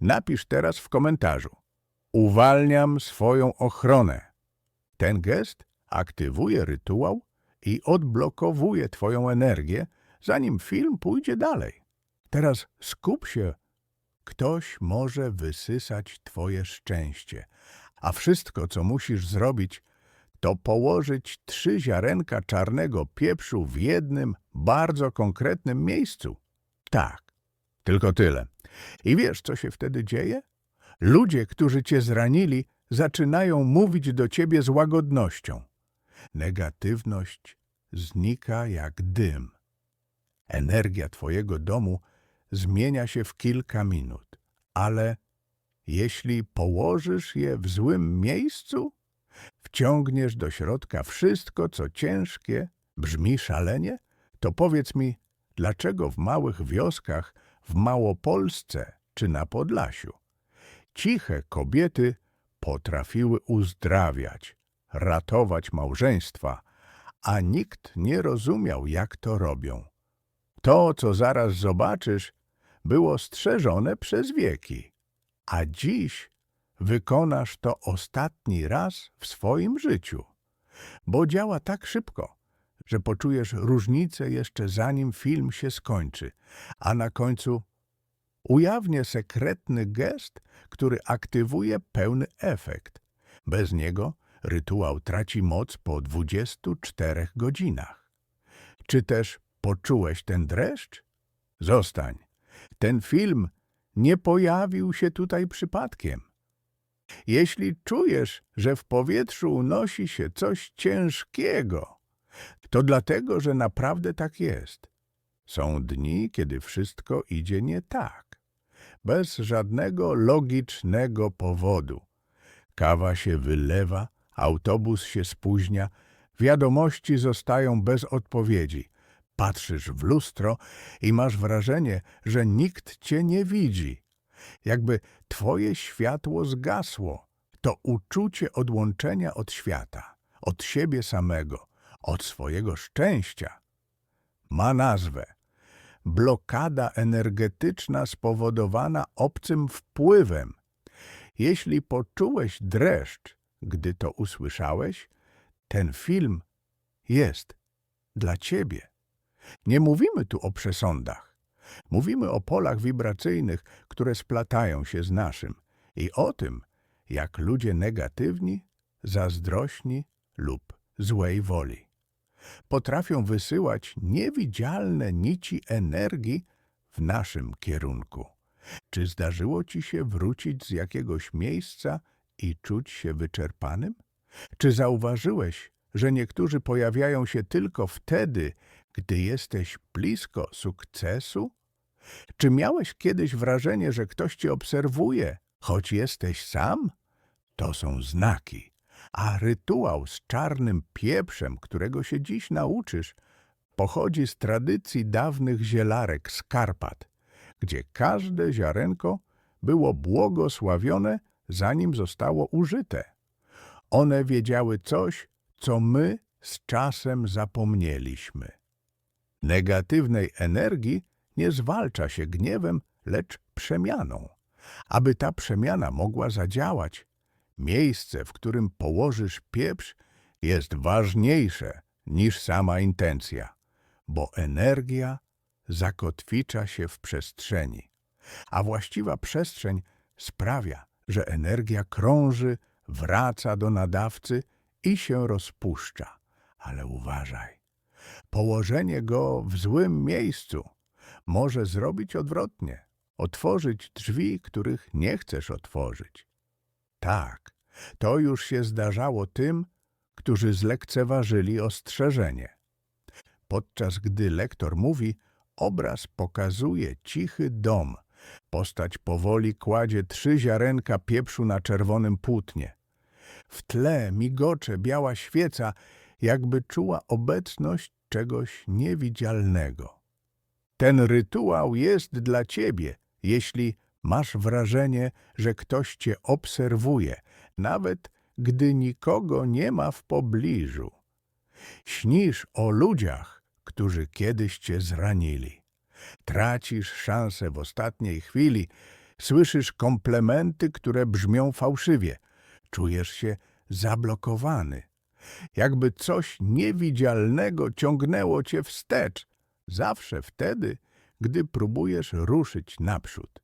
Napisz teraz w komentarzu. Uwalniam swoją ochronę. Ten gest aktywuje rytuał i odblokowuje Twoją energię, zanim film pójdzie dalej. Teraz skup się. Ktoś może wysysać Twoje szczęście, a wszystko, co musisz zrobić, to położyć trzy ziarenka czarnego pieprzu w jednym, bardzo konkretnym miejscu. Tak, tylko tyle. I wiesz, co się wtedy dzieje? Ludzie, którzy cię zranili, zaczynają mówić do ciebie z łagodnością. Negatywność znika jak dym. Energia twojego domu zmienia się w kilka minut, ale jeśli położysz je w złym miejscu, wciągniesz do środka wszystko, co ciężkie, brzmi szalenie, to powiedz mi, dlaczego w małych wioskach, w Małopolsce czy na Podlasiu, ciche kobiety potrafiły uzdrawiać, ratować małżeństwa, a nikt nie rozumiał, jak to robią. To, co zaraz zobaczysz, było strzeżone przez wieki, a dziś wykonasz to ostatni raz w swoim życiu, bo działa tak szybko, że poczujesz różnicę jeszcze zanim film się skończy, a na końcu ujawnię sekretny gest, który aktywuje pełny efekt. Bez niego rytuał traci moc po 24 godzinach. Czy też poczułeś ten dreszcz? Zostań. Ten film nie pojawił się tutaj przypadkiem. Jeśli czujesz, że w powietrzu unosi się coś ciężkiego, to dlatego, że naprawdę tak jest. Są dni, kiedy wszystko idzie nie tak, bez żadnego logicznego powodu. Kawa się wylewa, autobus się spóźnia, wiadomości zostają bez odpowiedzi. Patrzysz w lustro i masz wrażenie, że nikt cię nie widzi. Jakby twoje światło zgasło. To uczucie odłączenia od świata, od siebie samego, od swojego szczęścia. Ma nazwę. Blokada energetyczna spowodowana obcym wpływem. Jeśli poczułeś dreszcz, gdy to usłyszałeś, ten film jest dla ciebie. Nie mówimy tu o przesądach. Mówimy o polach wibracyjnych, które splatają się z naszym i o tym, jak ludzie negatywni, zazdrośni lub złej woli potrafią wysyłać niewidzialne nici energii w naszym kierunku. Czy zdarzyło ci się wrócić z jakiegoś miejsca i czuć się wyczerpanym? Czy zauważyłeś, że niektórzy pojawiają się tylko wtedy, gdy jesteś blisko sukcesu? Czy miałeś kiedyś wrażenie, że ktoś cię obserwuje, choć jesteś sam? To są znaki. A rytuał z czarnym pieprzem, którego się dziś nauczysz, pochodzi z tradycji dawnych zielarek z Karpat, gdzie każde ziarenko było błogosławione, zanim zostało użyte. One wiedziały coś, co my z czasem zapomnieliśmy. Negatywnej energii nie zwalcza się gniewem, lecz przemianą. Aby ta przemiana mogła zadziałać, miejsce, w którym położysz pieprz, jest ważniejsze niż sama intencja, bo energia zakotwicza się w przestrzeni, a właściwa przestrzeń sprawia, że energia krąży, wraca do nadawcy i się rozpuszcza. Ale uważaj, położenie go w złym miejscu może zrobić odwrotnie, otworzyć drzwi, których nie chcesz otworzyć. Tak, to już się zdarzało tym, którzy zlekceważyli ostrzeżenie. Podczas gdy lektor mówi, obraz pokazuje cichy dom. Postać powoli kładzie trzy ziarenka pieprzu na czerwonym płótnie. W tle migocze biała świeca, jakby czuła obecność czegoś niewidzialnego. Ten rytuał jest dla ciebie, jeśli masz wrażenie, że ktoś cię obserwuje, nawet gdy nikogo nie ma w pobliżu. Śnisz o ludziach, którzy kiedyś cię zranili. Tracisz szansę w ostatniej chwili, Słyszysz komplementy, które brzmią fałszywie. Czujesz się zablokowany. Jakby coś niewidzialnego ciągnęło cię wstecz. Zawsze wtedy, gdy próbujesz ruszyć naprzód.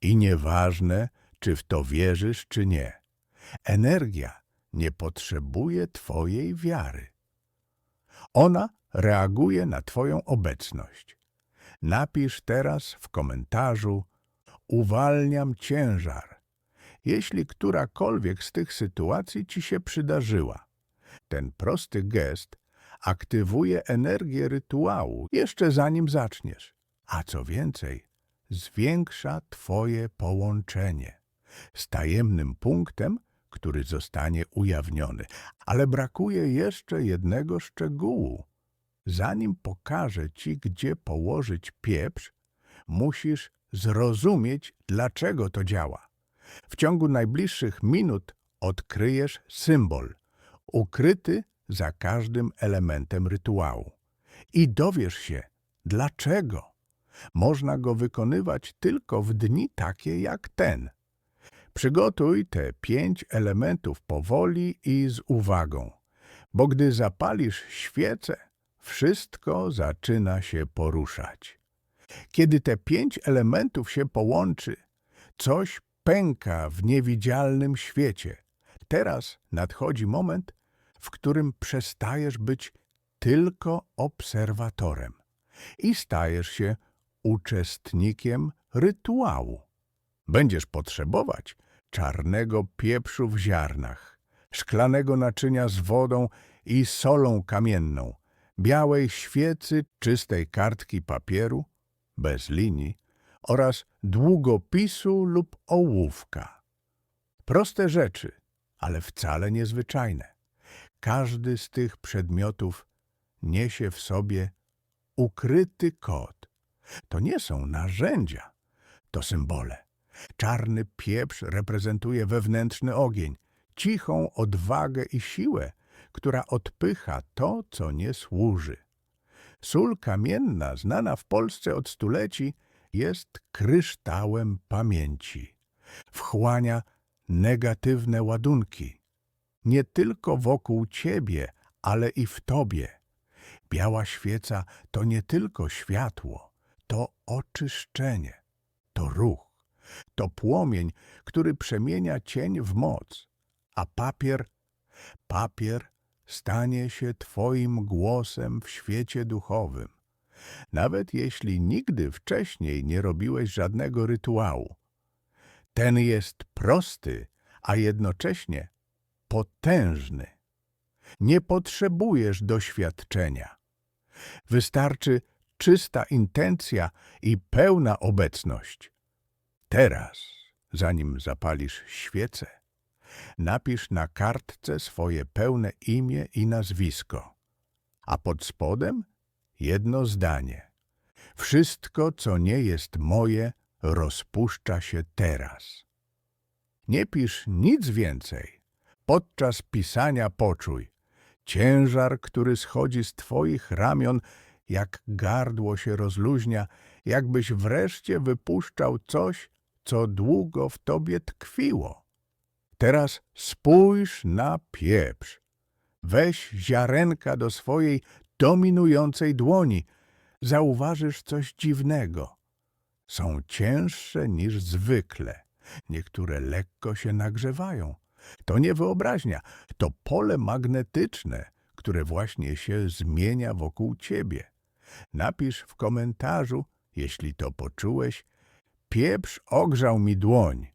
I nieważne, czy w to wierzysz, czy nie. Energia nie potrzebuje twojej wiary. Ona reaguje na twoją obecność. Napisz teraz w komentarzu uwalniam ciężar, jeśli którakolwiek z tych sytuacji ci się przydarzyła. Ten prosty gest aktywuje energię rytuału jeszcze zanim zaczniesz, a co więcej, zwiększa twoje połączenie z tajemnym punktem, który zostanie ujawniony. Ale brakuje jeszcze jednego szczegółu. Zanim pokażę ci, gdzie położyć pieprz, musisz zrozumieć, dlaczego to działa. W ciągu najbliższych minut odkryjesz symbol, ukryty za każdym elementem rytuału. I dowiesz się, dlaczego. Można go wykonywać tylko w dni takie jak ten. Przygotuj te pięć elementów powoli i z uwagą, bo gdy zapalisz świecę, wszystko zaczyna się poruszać. Kiedy te pięć elementów się połączy, coś pęka w niewidzialnym świecie. Teraz nadchodzi moment, w którym przestajesz być tylko obserwatorem i stajesz się uczestnikiem rytuału. Będziesz potrzebować czarnego pieprzu w ziarnach, szklanego naczynia z wodą i solą kamienną, białej świecy, czystej kartki papieru, bez linii oraz długopisu lub ołówka. Proste rzeczy, ale wcale niezwyczajne. Każdy z tych przedmiotów niesie w sobie ukryty kod. To nie są narzędzia, to symbole. Czarny pieprz reprezentuje wewnętrzny ogień, cichą odwagę i siłę, która odpycha to, co nie służy. Sól kamienna, znana w Polsce od stuleci, jest kryształem pamięci. Wchłania negatywne ładunki. Nie tylko wokół ciebie, ale i w tobie. Biała świeca to nie tylko światło, to oczyszczenie, to ruch, to płomień, który przemienia cień w moc, a papier, papier stanie się Twoim głosem w świecie duchowym. Nawet jeśli nigdy wcześniej nie robiłeś żadnego rytuału. Ten jest prosty, a jednocześnie potężny. Nie potrzebujesz doświadczenia. Wystarczy czysta intencja i pełna obecność. Teraz, zanim zapalisz świecę, napisz na kartce swoje pełne imię i nazwisko, a pod spodem jedno zdanie. Wszystko, co nie jest moje, rozpuszcza się teraz. Nie pisz nic więcej. Podczas pisania poczuj ciężar, który schodzi z twoich ramion, jak gardło się rozluźnia, jakbyś wreszcie wypuszczał coś, co długo w tobie tkwiło. Teraz spójrz na pieprz. Weź ziarenka do swojej dominującej dłoni. Zauważysz coś dziwnego. Są cięższe niż zwykle. Niektóre lekko się nagrzewają. To nie wyobraźnia, to pole magnetyczne, które właśnie się zmienia wokół ciebie. Napisz w komentarzu, jeśli to poczułeś, pieprz ogrzał mi dłoń.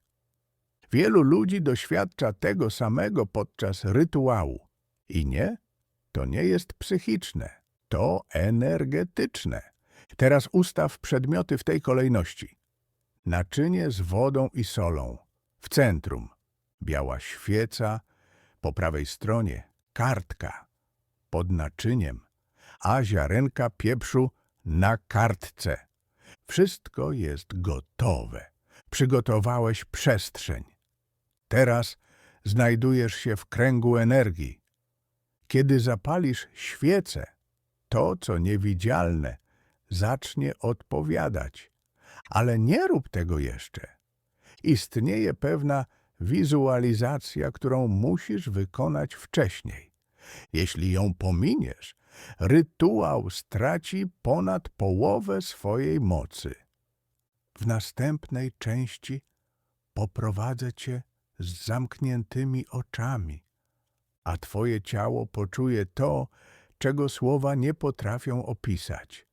Wielu ludzi doświadcza tego samego podczas rytuału. I nie, to nie jest psychiczne, to energetyczne. Teraz ustaw przedmioty w tej kolejności. Naczynie z wodą i solą. W centrum biała świeca, po prawej stronie kartka pod naczyniem, a ziarenka pieprzu na kartce. Wszystko jest gotowe. Przygotowałeś przestrzeń. Teraz znajdujesz się w kręgu energii. Kiedy zapalisz świecę, to, co niewidzialne, zacznie odpowiadać. Ale nie rób tego jeszcze. istnieje pewna wizualizacja, którą musisz wykonać wcześniej. Jeśli ją pominiesz, rytuał straci ponad połowę swojej mocy. W następnej części poprowadzę cię z zamkniętymi oczami, a twoje ciało poczuje to, czego słowa nie potrafią opisać.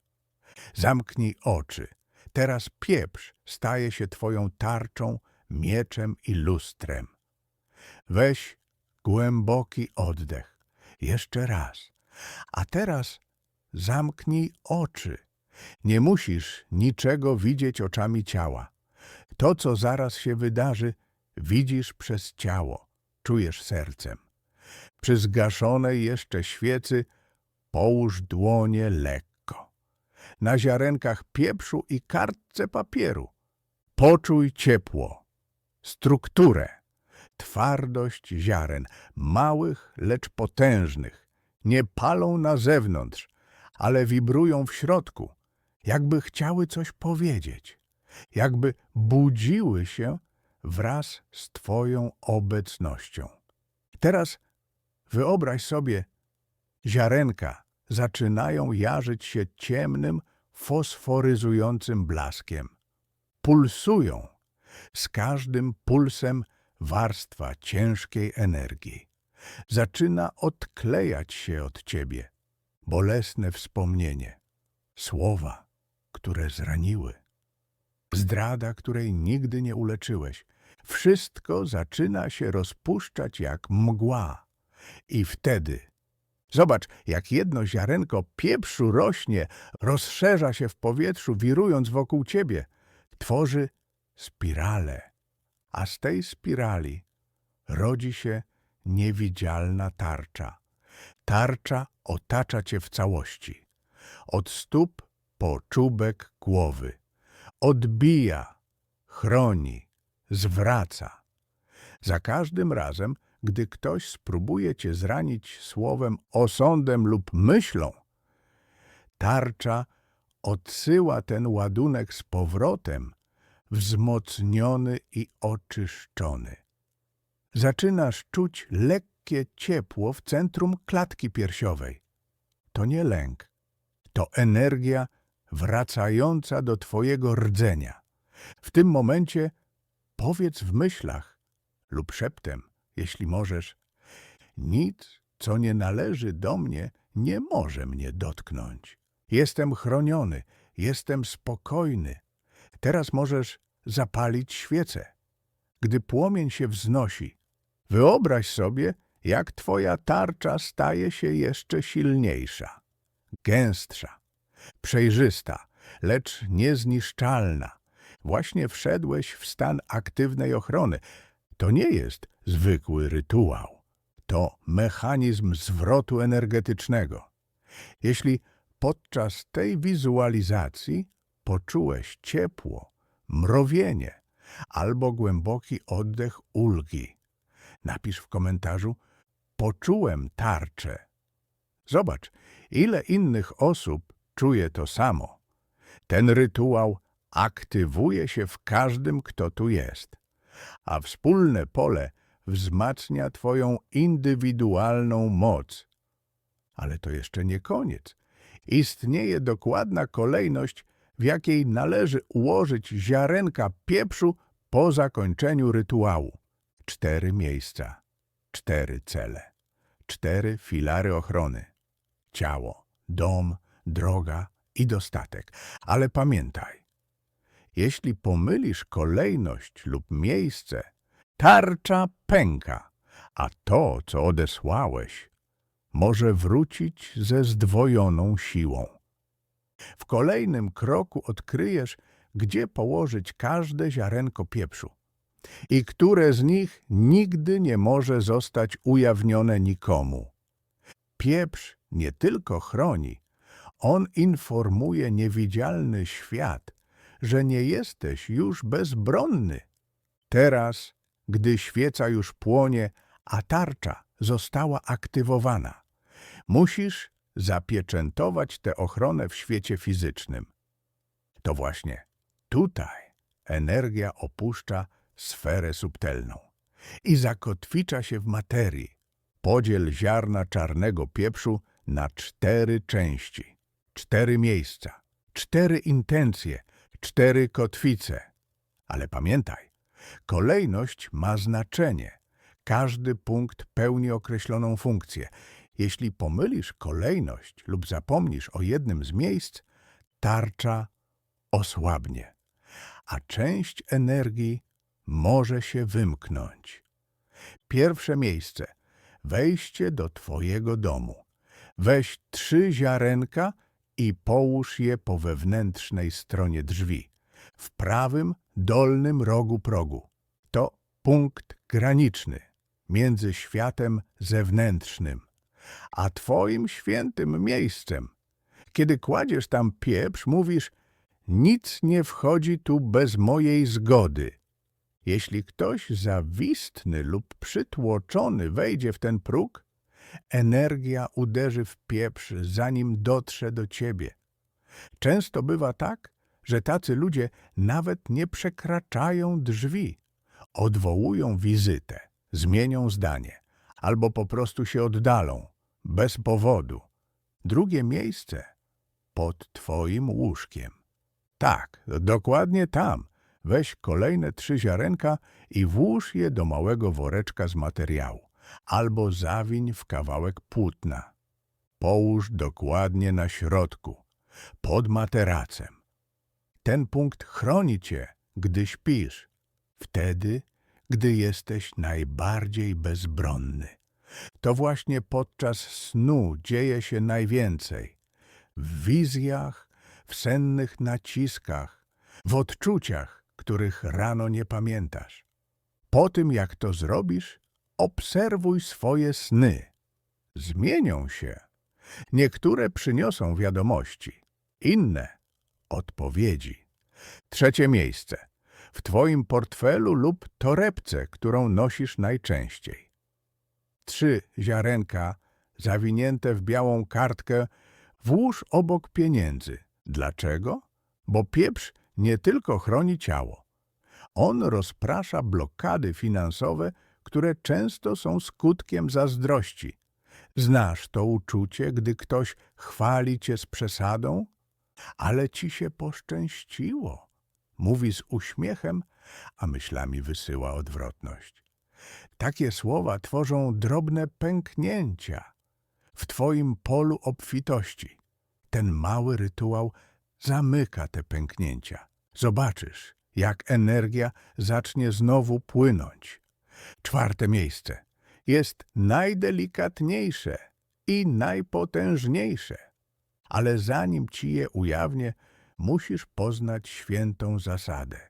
Zamknij oczy. Teraz pieprz staje się twoją tarczą, mieczem i lustrem. Weź głęboki oddech. Jeszcze raz. A teraz zamknij oczy. Nie musisz niczego widzieć oczami ciała. To, co zaraz się wydarzy, widzisz przez ciało, czujesz sercem. Przy zgaszonej jeszcze świecy połóż dłonie lekko. Na ziarenkach pieprzu i kartce papieru. Poczuj ciepło, strukturę, twardość ziaren, małych, lecz potężnych. Nie palą na zewnątrz, ale wibrują w środku, jakby chciały coś powiedzieć, jakby budziły się wraz z Twoją obecnością. Teraz wyobraź sobie, ziarenka zaczynają jarzyć się ciemnym, fosforyzującym blaskiem. Pulsują, z każdym pulsem warstwa ciężkiej energii. Zaczyna odklejać się od ciebie bolesne wspomnienie, słowa, które zraniły, zdrada, której nigdy nie uleczyłeś. Wszystko zaczyna się rozpuszczać jak mgła. I wtedy, zobacz, jak jedno ziarenko pieprzu rośnie, rozszerza się w powietrzu, wirując wokół ciebie, tworzy spiralę, a z tej spirali rodzi się niewidzialna tarcza. Tarcza otacza cię w całości, od stóp po czubek głowy. Odbija, chroni, zwraca. Za każdym razem, gdy ktoś spróbuje cię zranić słowem, osądem lub myślą, tarcza odsyła ten ładunek z powrotem, wzmocniony i oczyszczony. Zaczynasz czuć lekkie ciepło w centrum klatki piersiowej. To nie lęk, to energia wracająca do twojego rdzenia. W tym momencie powiedz w myślach lub szeptem, jeśli możesz, nic, co nie należy do mnie, nie może mnie dotknąć. Jestem chroniony, jestem spokojny. Teraz możesz zapalić świecę. Gdy płomień się wznosi, wyobraź sobie, jak twoja tarcza staje się jeszcze silniejsza, gęstsza, przejrzysta, lecz niezniszczalna. Właśnie wszedłeś w stan aktywnej ochrony. To nie jest zwykły rytuał. To mechanizm zwrotu energetycznego. Jeśli podczas tej wizualizacji poczułeś ciepło, mrowienie albo głęboki oddech ulgi, napisz w komentarzu poczułem tarczę. Zobacz, ile innych osób czuje to samo. Ten rytuał aktywuje się w każdym, kto tu jest, a wspólne pole wzmacnia Twoją indywidualną moc. Ale to jeszcze nie koniec. Istnieje dokładna kolejność, w jakiej należy ułożyć ziarenka pieprzu po zakończeniu rytuału. Cztery miejsca, cztery cele, cztery filary ochrony. Ciało, dom, droga i dostatek. Ale pamiętaj, jeśli pomylisz kolejność lub miejsce, tarcza pęka, a to, co odesłałeś, może wrócić ze zdwojoną siłą. W kolejnym kroku odkryjesz, gdzie położyć każde ziarenko pieprzu i które z nich nigdy nie może zostać ujawnione nikomu. Pieprz nie tylko chroni, on informuje niewidzialny świat, że nie jesteś już bezbronny. Teraz, gdy świeca już płonie, a tarcza została aktywowana, musisz zapieczętować tę ochronę w świecie fizycznym. To właśnie tutaj energia opuszcza sferę subtelną i zakotwicza się w materii. Podziel ziarna czarnego pieprzu na cztery części, cztery miejsca, cztery intencje, cztery kotwice. Ale pamiętaj, kolejność ma znaczenie. Każdy punkt pełni określoną funkcję. Jeśli pomylisz kolejność lub zapomnisz o jednym z miejsc, tarcza osłabnie, a część energii może się wymknąć. Pierwsze miejsce wejście do Twojego domu. Weź trzy ziarenka i połóż je po wewnętrznej stronie drzwi, w prawym dolnym rogu progu. To punkt graniczny między światem zewnętrznym a Twoim świętym miejscem. Kiedy kładziesz tam pieprz, mówisz: Nic nie wchodzi tu bez mojej zgody. Jeśli ktoś zawistny lub przytłoczony wejdzie w ten próg, energia uderzy w pieprz, zanim dotrze do ciebie. Często bywa tak, że tacy ludzie nawet nie przekraczają drzwi, odwołują wizytę, zmienią zdanie albo po prostu się oddalą, bez powodu. Drugie miejsce pod twoim łóżkiem. Tak, dokładnie tam. Weź kolejne trzy ziarenka i włóż je do małego woreczka z materiału, albo zawiń w kawałek płótna. Połóż dokładnie na środku, pod materacem. Ten punkt chroni cię, gdy śpisz, wtedy, gdy jesteś najbardziej bezbronny. To właśnie podczas snu dzieje się najwięcej. W wizjach, w sennych naciskach, w odczuciach, których rano nie pamiętasz. Po tym, jak to zrobisz, obserwuj swoje sny. Zmienią się. Niektóre przyniosą wiadomości, inne odpowiedzi. Trzecie miejsce. W Twoim portfelu lub torebce, którą nosisz najczęściej. Trzy ziarenka zawinięte w białą kartkę włóż obok pieniędzy. Dlaczego? Bo pieprz nie tylko chroni ciało. On rozprasza blokady finansowe, które często są skutkiem zazdrości. Znasz to uczucie, gdy ktoś chwali cię z przesadą? Ale ci się poszczęściło. Mówi z uśmiechem, a myślami wysyła odwrotność. Takie słowa tworzą drobne pęknięcia w twoim polu obfitości. Ten mały rytuał zamyka te pęknięcia. Zobaczysz, jak energia zacznie znowu płynąć. Czwarte miejsce jest najdelikatniejsze i najpotężniejsze. Ale zanim ci je ujawnię, musisz poznać świętą zasadę.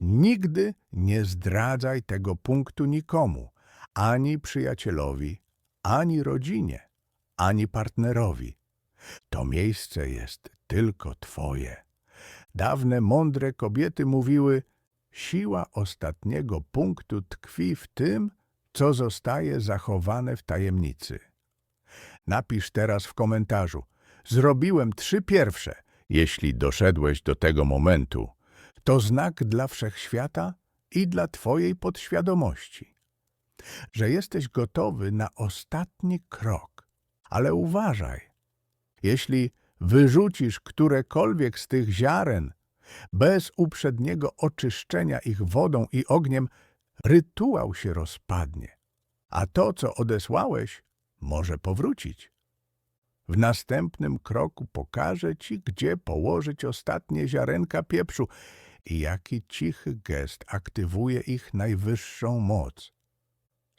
Nigdy nie zdradzaj tego punktu nikomu, ani przyjacielowi, ani rodzinie, ani partnerowi. To miejsce jest tylko Twoje. Dawne mądre kobiety mówiły, siła ostatniego punktu tkwi w tym, co zostaje zachowane w tajemnicy. Napisz teraz w komentarzu, zrobiłem trzy pierwsze. Jeśli doszedłeś do tego momentu, to znak dla wszechświata i dla Twojej podświadomości, że jesteś gotowy na ostatni krok. Ale uważaj, jeśli wyrzucisz którekolwiek z tych ziaren bez uprzedniego oczyszczenia ich wodą i ogniem, rytuał się rozpadnie, a to, co odesłałeś, może powrócić. W następnym kroku pokażę ci, gdzie położyć ostatnie ziarenka pieprzu i jaki cichy gest aktywuje ich najwyższą moc.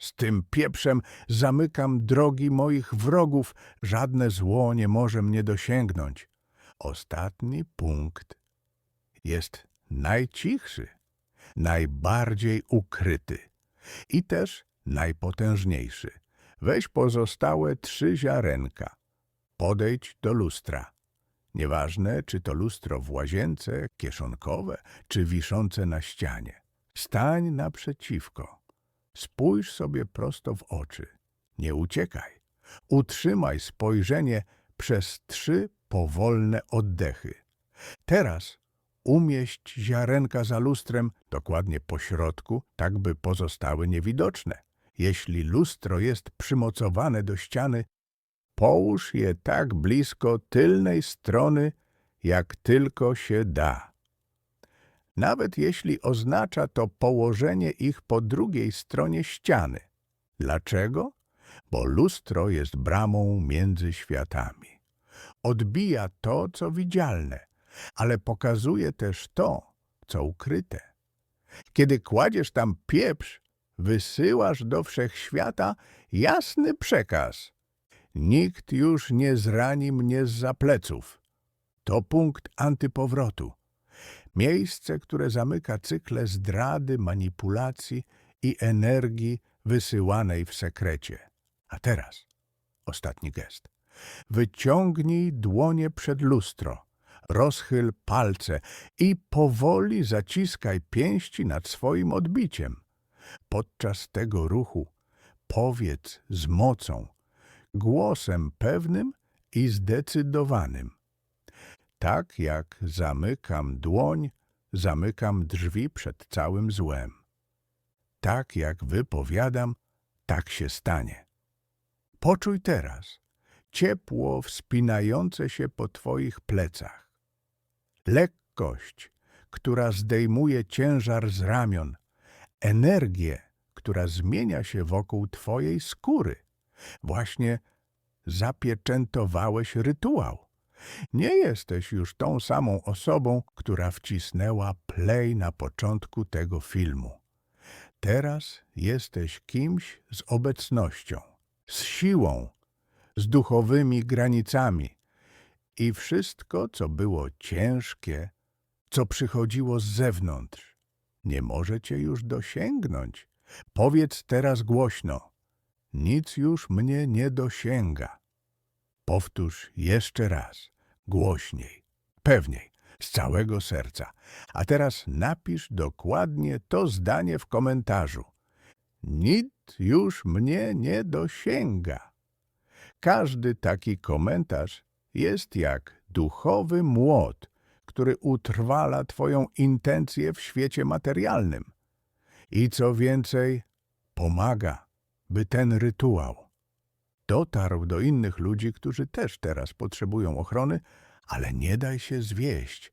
Z tym pieprzem zamykam drogi moich wrogów, żadne zło nie może mnie dosięgnąć. Ostatni punkt jest najcichszy, najbardziej ukryty i też najpotężniejszy. Weź pozostałe trzy ziarenka. Podejdź do lustra. Nieważne, czy to lustro w łazience, kieszonkowe, czy wiszące na ścianie. Stań naprzeciwko. Spójrz sobie prosto w oczy. Nie uciekaj. Utrzymaj spojrzenie przez trzy powolne oddechy. Teraz umieść ziarenka za lustrem dokładnie po środku, tak by pozostały niewidoczne. Jeśli lustro jest przymocowane do ściany, połóż je tak blisko tylnej strony, jak tylko się da. Nawet jeśli oznacza to położenie ich po drugiej stronie ściany. Dlaczego? Bo lustro jest bramą między światami. Odbija to, co widzialne, ale pokazuje też to, co ukryte. Kiedy kładziesz tam pieprz, wysyłasz do wszechświata jasny przekaz. Nikt już nie zrani mnie z pleców. To punkt antypowrotu. Miejsce, które zamyka cykle zdrady, manipulacji i energii wysyłanej w sekrecie. A teraz ostatni gest. Wyciągnij dłonie przed lustro, rozchyl palce i powoli zaciskaj pięści nad swoim odbiciem. Podczas tego ruchu powiedz z mocą, głosem pewnym i zdecydowanym. Tak jak zamykam dłoń, zamykam drzwi przed całym złem. Tak jak wypowiadam, tak się stanie. Poczuj teraz ciepło wspinające się po twoich plecach. Lekkość, która zdejmuje ciężar z ramion, energię, która zmienia się wokół twojej skóry. Właśnie zapieczętowałeś rytuał. Nie jesteś już tą samą osobą, która wcisnęła play na początku tego filmu. Teraz jesteś kimś z obecnością, z siłą, z duchowymi granicami. I wszystko, co było ciężkie, co przychodziło z zewnątrz, nie może cię już dosięgnąć. Powiedz teraz głośno: Nic już mnie nie dosięga. Powtórz jeszcze raz, głośniej, pewniej, z całego serca. A teraz napisz dokładnie to zdanie w komentarzu. Nic już mnie nie dosięga. Każdy taki komentarz jest jak duchowy młot, który utrwala Twoją intencję w świecie materialnym. I co więcej, pomaga, by ten rytuał dotarł do innych ludzi, którzy też teraz potrzebują ochrony, ale nie daj się zwieść.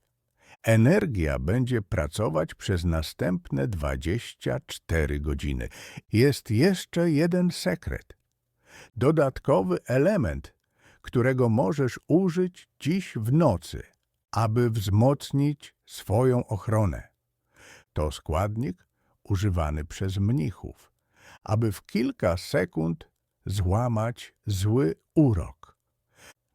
Energia będzie pracować przez następne 24 godziny. Jest jeszcze jeden sekret. Dodatkowy element, którego możesz użyć dziś w nocy, aby wzmocnić swoją ochronę. To składnik używany przez mnichów, aby w kilka sekund złamać zły urok.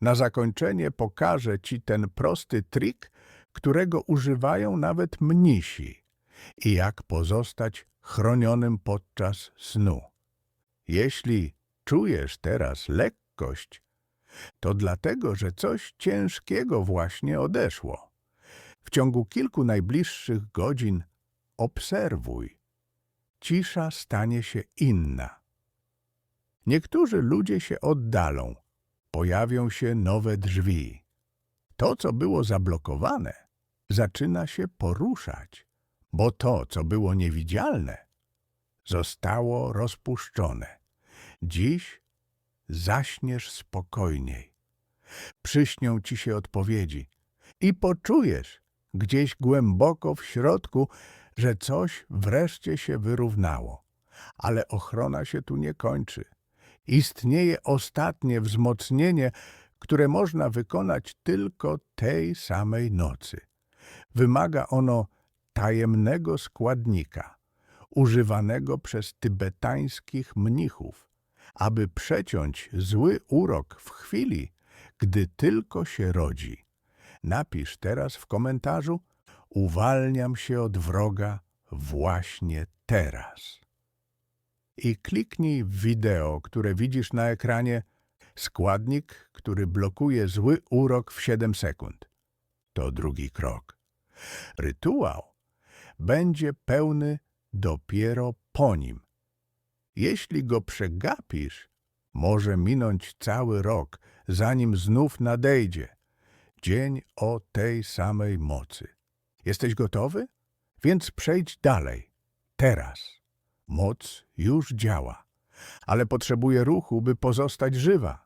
Na zakończenie pokażę Ci ten prosty trik, którego używają nawet mnisi i jak pozostać chronionym podczas snu. Jeśli czujesz teraz lekkość, to dlatego, że coś ciężkiego właśnie odeszło. W ciągu kilku najbliższych godzin obserwuj. Cisza stanie się inna. Niektórzy ludzie się oddalą, pojawią się nowe drzwi. To, co było zablokowane, zaczyna się poruszać, bo to, co było niewidzialne, zostało rozpuszczone. Dziś zaśniesz spokojniej. Przyśnią ci się odpowiedzi i poczujesz gdzieś głęboko w środku, że coś wreszcie się wyrównało. Ale ochrona się tu nie kończy. Istnieje ostatnie wzmocnienie, które można wykonać tylko tej samej nocy. Wymaga ono tajemnego składnika, używanego przez tybetańskich mnichów, aby przeciąć zły urok w chwili, gdy tylko się rodzi. Napisz teraz w komentarzu: Uwalniam się od wroga właśnie teraz i kliknij w wideo, które widzisz na ekranie, składnik, który blokuje zły urok w 7 sekund. To drugi krok. Rytuał będzie pełny dopiero po nim. Jeśli go przegapisz, może minąć cały rok, zanim znów nadejdzie dzień o tej samej mocy. Jesteś gotowy? Więc przejdź dalej. Teraz. Moc już działa, ale potrzebuje ruchu, by pozostać żywa.